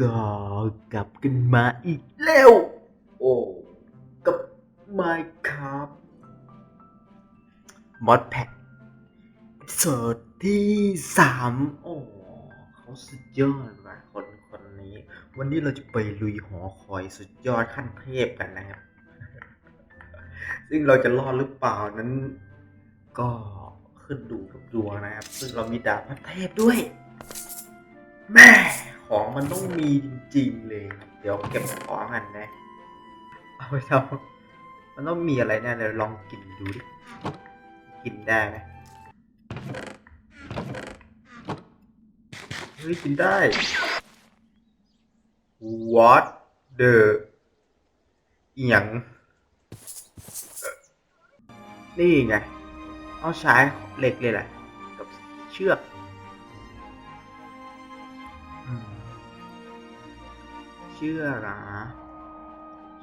ก็กลับกันมาอีกแล้ว โอ้กับ Minecraft มอดแพ็กสดที่สามโอ้เขาสุดยอดว่ะคนคนนี้ วันนี้เราจะไปลุยหอคอยสุดยอดขั้นเทพกันนะครับ ซึ่งเราจะรอดหรือเปล่านั้น ก็ขึ้นดูกับดวงนะครับ ซึ่งเรามีดาบพระเทพด้วย แม่ของมันต้องมีจริงๆเลย เดี๋ยวเก็บของกันนะ เอาไปทำมันต้องมีอะไรแน่เลยลองกินดูดิ กินได้ไหมเฮ้ยกินได้ What the เอียงเอ่อนี่ไง เอาใช้เหล็กเลยแหละกับเชือก เชือกอะ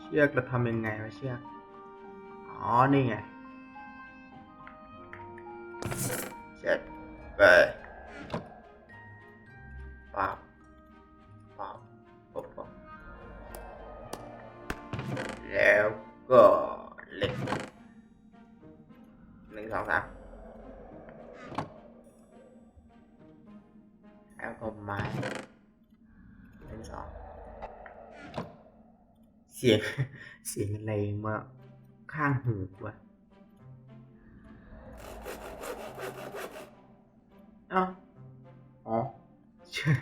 เชือกเราทำยังไงวะเชือก อ๋อ นี่ไง เช็ดไปปับปับปับปับแล้วก็เล็กหนึ่งสองสามแล้วก็ไม้หนึ่งสองเสียงเสียงอะไรมาข้างหูวะเอ้าอ๋อเชิญ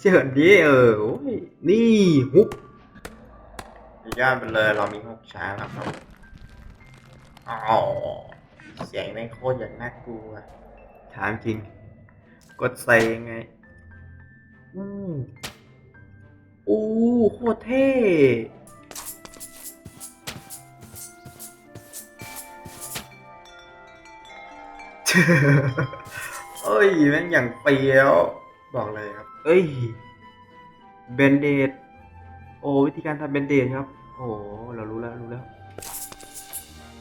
เชิญดิเออโอ้ยนี่ฮุกยอดไปเลยเรามีฮุกช้าแล้วครับอ๋อเสียงแม่งโคตรอย่างน่ากลัวถามจริง กดใส่ยังไง อู้อู้โคตรเท่ เอ้ยแม่งอย่างเปรี้ยวบอกเลยครับ เอ้ยเบนเดดโอ้วิธีการทำเบนเดดครับ โอ้เรารู้แล้วรู้แล้ว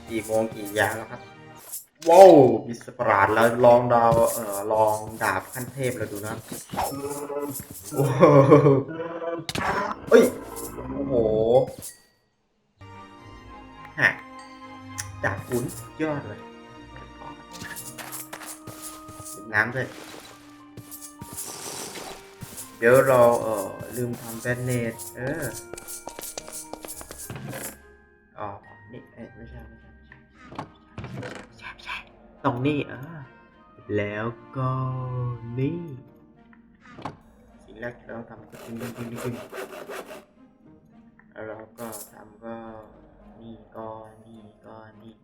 กี่โมงกี่ยามแล้วครับว้าวบิสปราดแล้วลองดาวเอ่อลองดาบขั้นเทพเราดูนะโอ้โหเอ้ยโอ้โหฮะดาบคุณยอดเลย น้ำด้วย เดี๋ยวเราเออลืมทำแบนเนตเอออ๋อนี่เอ้ยไม่ใช่ไม่ใช่ไม่ใช่ไม่ใช่ไม่ใช่ตรงนี้อ่าแล้วก็นี่สิ่งแรกที่เราทำก็คือดึงดึงดึงดึงแล้วเราก็ทำก็นี่ก็นี่ก็นี่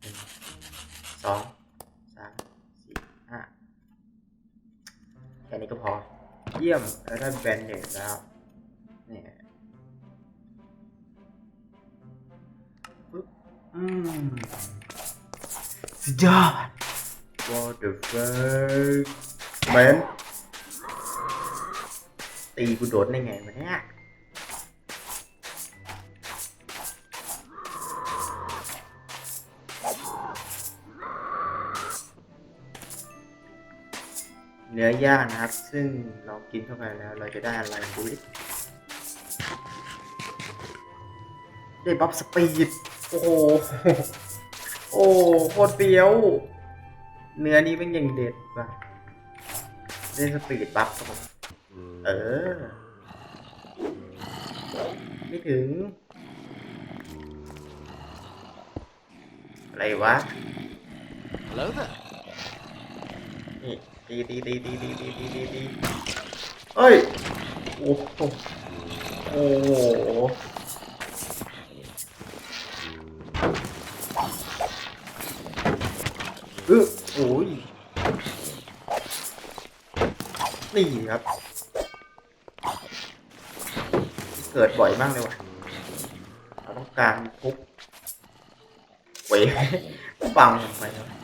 หนึ่งสองสามสี่ห้าแค่นี้ก็พอ เยี่ยมแล้วได้แบนเนตแล้วเนี่ยปึ๊บอืมสุดยอด What the fuck man ตีกูโดดได้ไงวะเนี่ย เนื้อย่างนะครับ ซึ่งเรากินเข้าไปแล้ว เราจะได้อะไรดูดิได้บัฟสปีดโอ้โหโอ้โคตรเปรี้ยว เนื้อนี้เป็นอย่างเด็ดว่ะได้สปีดบัฟครับผมเออ ไม่ถึง อะไรวะ Hello there. นี่ ตีตีตีตีตีตีตีตีตีเอ้ย โอ้โหโอ้โหเออโอ้ย นี่ครับ เกิดบ่อยมากเลยว่ะเราต้องการทุบเว้ยฟังทำไมวะใ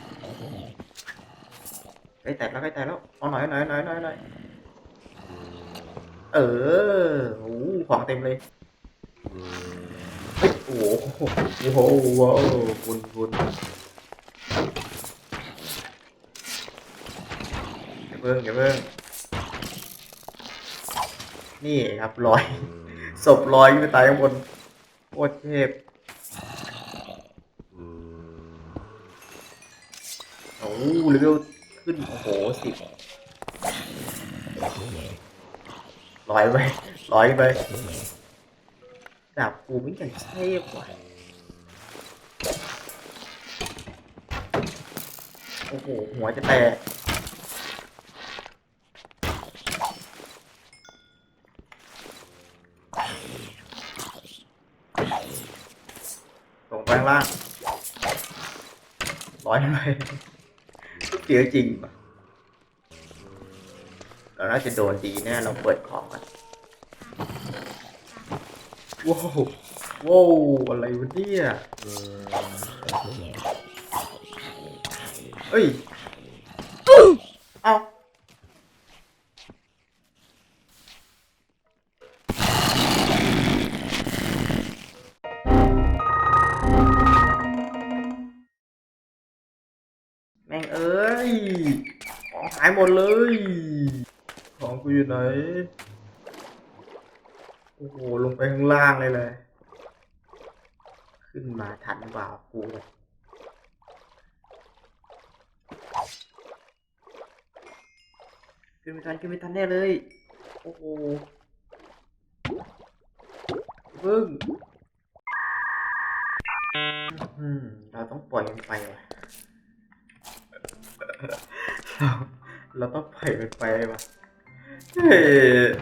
กล้แตกแล้วใกล้แตกแล้วเอาหน่อยหน่อยหน่อยหน่อยหน่อยเออโอ้โหของเต็มเลยเฮ้ยโอ้โหโอ้โหโอ้โหคุณคุณอย่าเพิ่งอย่าเพิ่งนี่ครับลอยศพลอยขึ้นไปตายข้างบนโคตรเทพโอ้โหเลเวล ขึ้น โอ้โหสิบลอยไปลอยไปดาบกูไม่อย่างเทพว่ะโอ้โห หัวจะแตกลงไปล่างร้อยไป สียจริงป่ะเราน่าจะโดนดีแน่เราเปิดของกันว้าวว้าวอะไรวะเนี่ยเอ้ยายหมดเลย ของกูอยู่ไหน โอ้โห ลงไปข้างล่างเลยเลย ขึ้นมาทันเปล่ากูขึ้นไม่ทันขึ้นไม่ทันแน่เลย โอ้โหบิ้งเราต้องปล่อยมันไปว่ะ เราต้องปล่อยมันไปว่ะเฮ้ย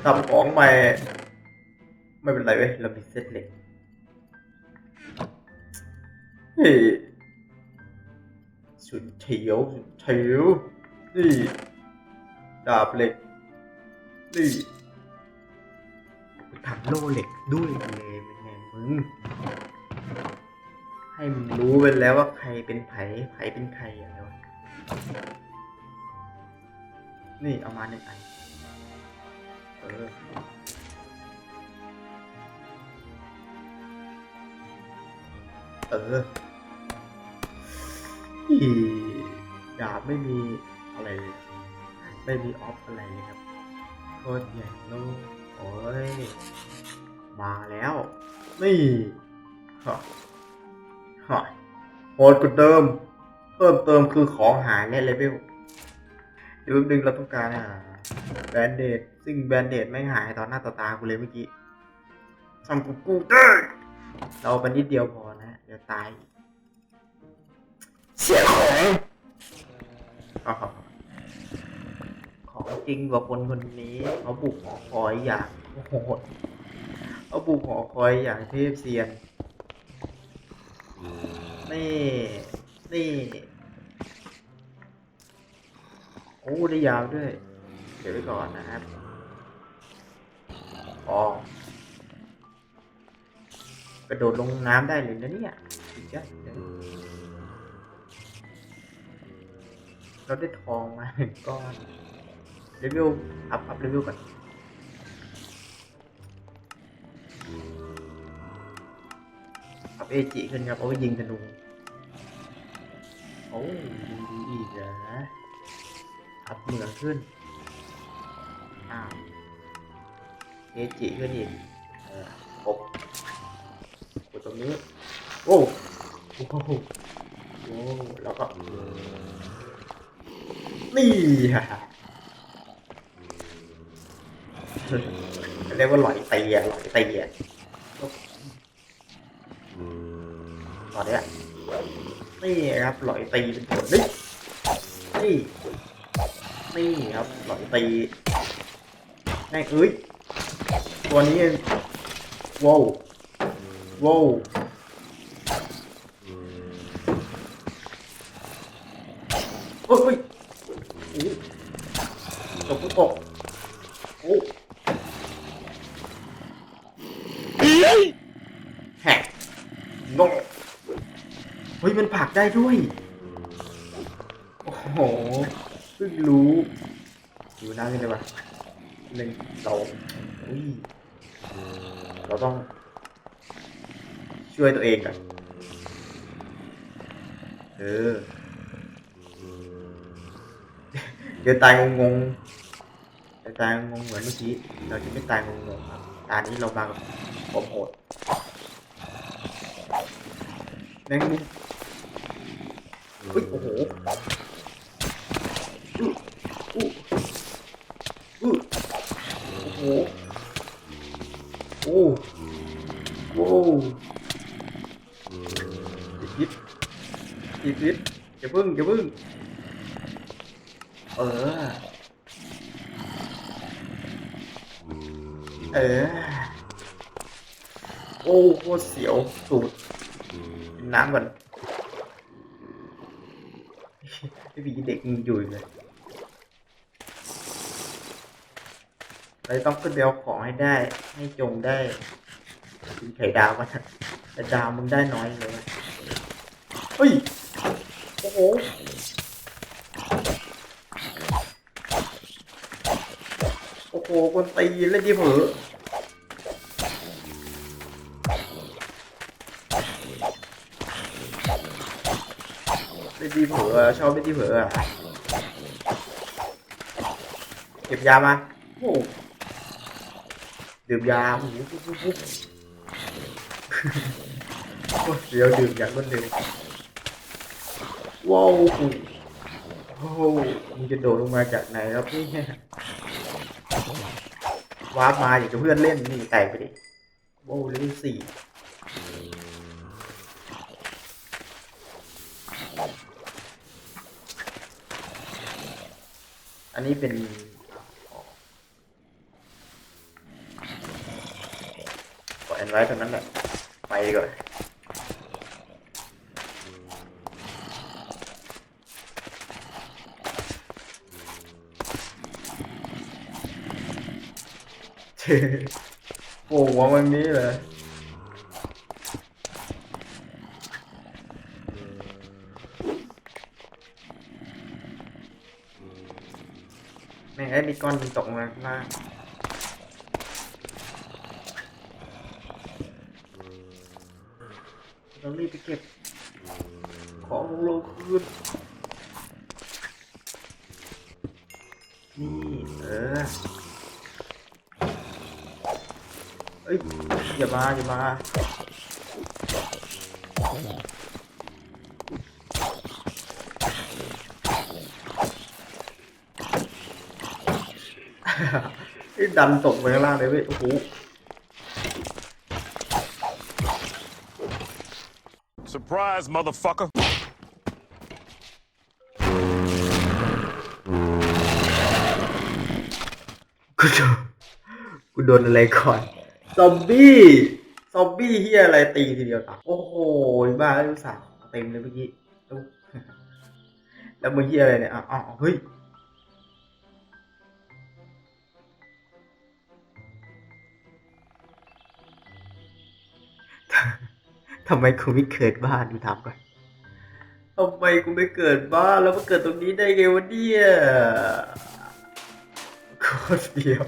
ทำของใหม่ไม่เป็นไรเว้ยเรามีเซตเหล็กเฮ้ยสุดเฉียวสุดเฉียวนี่ดาบเหล็กนี่ทำโลเหล็กด้วยเลยเป็นไงมึงให้มึงรู้ไปแล้วว่าใครเป็นไผ่ไผ่เป็นใครอะไรวะ นี่เอามาหนึ่งอันเออเอออีดาบไม่มีอะไรเลยไม่มีออฟอะไรเลยครับโคตรใหญ่โล่โอ้ย มาแล้ว นี่ฮะฮะโหดกว่าเดิม เพิ่มเติมคือของหายและเลเวล ดี๋ยวแป๊บนึงเราต้องการอ่าแบนเดดซึ่งแบนเดดไม่หายต่อหน้าต่อตากูเลยเมื่อกี้ทำกูกูได้เราไปนิดเดียวพอนะเดี๋ยวตายเสียของอ๋อของจริงกว่าคนคนนี้เขาบุกหอคอยอย่างโหดเขาบุกหอคอยอย่างเทพเซียนนี่นี่ อ้ได้ยาวด้วย เดี๋ยวไปก่อนนะครับอ๋อกระโดดลงน้ำได้เลยนะเนี่ยสุดยอดเลยเราได้ทองมาหนึ่งก้อนเลเวลอัพอัพเลเวลก่อนอัพเอจิขึ้นครับเอาไว้ยิงธนูโอ้ยิงดีอีกเหรอ อัพเหมืองขึ้น อ้าวเอจิขึ้นอีกเออครบกดตรงนี้ โอ้โอ้โหโอ้แล้วก็ นี่ฮะเรียกว่าหลอยเตียหลอยเตียตอนนี้นี่ครับหลอยตีเป็นผลนี่นี่ นี่ครับหลอยตีแม่งเอ้ยตัวนี้ว้าวว้าวเฮ้ยเฮ้ยโอ้ตกก็ตกโอ้แฮกงงเฮ้ย มันผลักได้ด้วย โอ้โหเพิ่งรู้อยู่น้ำยังไงวะหนึ่งสองอุ้ยเราต้อง ช่วยตัวเองก่อนเออเดี๋ยวตายงงๆเอจะตายงงเหมือนเมื่อกี้ เราจะไม่ตายงงๆครับตอนนี้เรามากับผมโหดแมงมุมอุ้ยโอ้โห โอ้โอ้โอ้อีกนิดอีกนิดอย่าพึ่งอย่าพึ่ง เออ เออ โอ้โคตรเสียวสูดน้ำก่อนไอ้ผีเด็กมึงอยู่อีกเลย เราต้องขึ้นไปเอาของให้ได้ ให้จงได้กินไข่ดาวมาถอะแต่ดาวมึงได้น้อยเลยเฮ้ย โอ้โหโอ้โหคนตีเล่นดีเผลอเล่นดีเผลอชอบเล่นดีเผลออะเก็บยามาโอ้ ดื่มยาโอ้โหปุ๊บปุ๊บปุ๊บโอ้เดี๋ยวดื่มอย่างรวดเร็วว้าวโอ้โหมึงจะโดดลงมาจากไหนครับเนี่ยวาร์ปมาอยากจะเพื่อนเล่นนี่แตกไปดิโว้เลเวลสี่อันนี้เป็นขอแอน ไว้ตรงนั้นแหละไปดีก่อนเท่โอ้หัวมันนี้เลยแม่งไอ้มีก้อนมันตกมาข้างล่าง ต้องรีบไปเก็บ ของลงเราคืนนี่เออเอ้ยอย่ามาอย่ามาไอ้ดันตกไปข้างล่างเลยเว้ยโอ้โห Surprise, motherfucker. กูโดนกูโดนอะไรก่อน ซอมบี้ ซอมบี้เฮียอะไรตีทีเดียวตายโอ้โหบ้าแล้วอุตส่าห์เต็มเลยเมื่อกี้ แล้วมึงเฮียอะไรเนี่ยอ๋อ้าวเฮ้ย ทำไมกูไม่เกิดบ้านดูทำก่อนทำไมกูไม่เกิดบ้านแล้วมาเกิดตรงนี้ได้ไงวะเนี่ยโคตรเดียว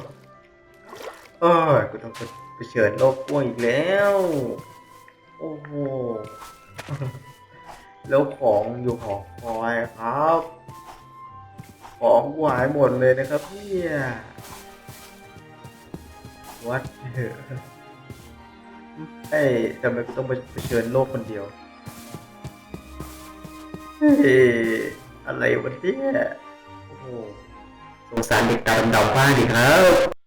โอ้ยกูต้องไปเฉิดโลกกว้างอีกแล้ว โอ้โหแล้วของอยู่หอคอยครับ ของกูหายหมดเลยนะครับเนี่ยวัดเถอะ เอ้ยทำไมกูต้องไปเผชิญโลกคนเดียวเฮ้ยอะไรวะเนี่ยโอ้โห สงสารเด็กตาดำๆบ้างดิครับ